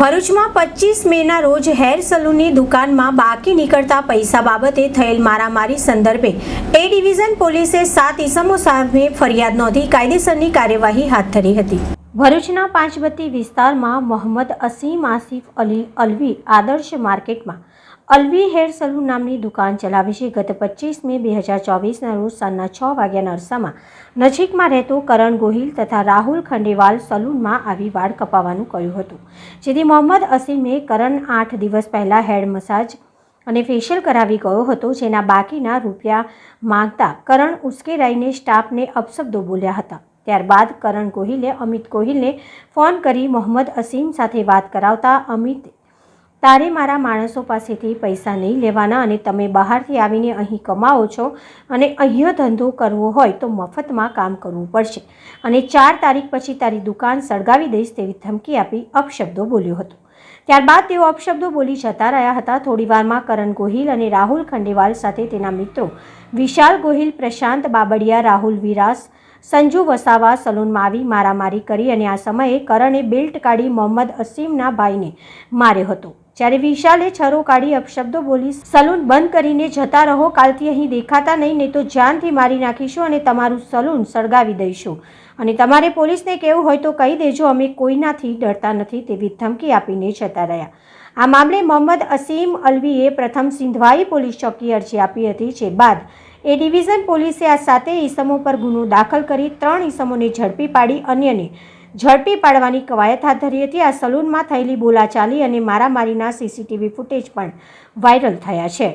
ભરૂચમાં પચીસ મેના રોજ હેર સલૂનની દુકાનમાં બાકી નીકળતા પૈસા બાબતે થયેલ મારામારી સંદર્ભે એ ડિવિઝન પોલીસે સાત ઇસમો સામે ફરિયાદ નોંધી કાયદેસરની કાર્યવાહી હાથ ધરી હતી. ભરૂચના પાંચબત્તી વિસ્તારમાં મોહમ્મદ અસીમ આસિફ અલી અલવી આદર્શ માર્કેટમાં અલવી હેર સલૂન નામની દુકાન ચલાવે છે. ગત પચીસ મે બે હજાર ચોવીસના રોજ સાંજના છ વાગ્યાના અરસામાં નજીકમાં રહેતો કરણ ગોહિલ તથા રાહુલ ખંડેવાલ સલૂનમાં આવી વાળ કપાવવાનું કહ્યું હતું, જેથી મોહમ્મદ અસીમે કરણ આઠ દિવસ પહેલાં હેડ મસાજ અને ફેશિયલ કરાવી ગયો હતો, જેના બાકીના રૂપિયા માગતા કરણ ઉશ્કેરાઈને સ્ટાફને અપશબ્દો બોલ્યા હતા. ત્યારબાદ કરણ ગોહિલે, અમિત ગોહિલને ફોન કરી મોહમ્મદ અસીમ સાથે વાત કરાવતા, અમિત, તારે મારા માણસો પાસેથી પૈસા નહીં લેવાના અને તમે બહારથી આવીને અહીં કમાવો છો અને અહીંયા ધંધો કરવો હોય તો મફતમાં કામ કરવું પડશે અને ચાર તારીખ પછી તારી દુકાન સળગાવી દઈશ, તેવી ધમકી આપી અપશબ્દો બોલ્યો હતો. ત્યારબાદ તેઓ અપશબ્દો બોલી જતા રહ્યા હતા. થોડીવારમાં કરણ ગોહિલ અને રાહુલ ખંડેવાલ સાથે તેના મિત્રો વિશાલ ગોહિલ, પ્રશાંત બાબડિયા, રાહુલ વિરાસ સંજુ વસાવા સલૂનમાં આવી મારામારી કરી અને આ સમયે કરણે બેલ્ટ કાઢી મોહમ્મદ અસીમના ભાઈને માર્યો હતો. જ્યારે વિશાલે છરો કાઢી અપશબ્દો બોલી, સલૂન બંધ કરીને જતા રહો, કાલથી અહીં દેખાતા નહીં નહીં તો જાનથી મારી નાખીશું અને તમારું સલૂન સળગાવી દઈશું. અને તમારે પોલીસને કહેવું હોય તો કહી દેજો, અમે કોઈનાથી ડરતા નથી, તેવી ધમકી આપીને જતા રહ્યા. આ મામલે મોહમ્મદ અસીમ અલવીએ પ્રથમ સિંધવાઈ પોલીસ ચોકી અરજી આપી હતી, જે બાદ એ ડિવિઝન પોલીસે આ સાતે ઈસમો પર ગુનો દાખલ કરી ત્રણ ઈસમોને ઝડપી પાડી અન્યને ઝડપી પાડવાની કવાયત હાથ ધરી હતી. આ સલૂનમાં થયેલી બોલાચાલી અને મારામારીના સીસીટીવી ફૂટેજ પણ વાયરલ થયા છે.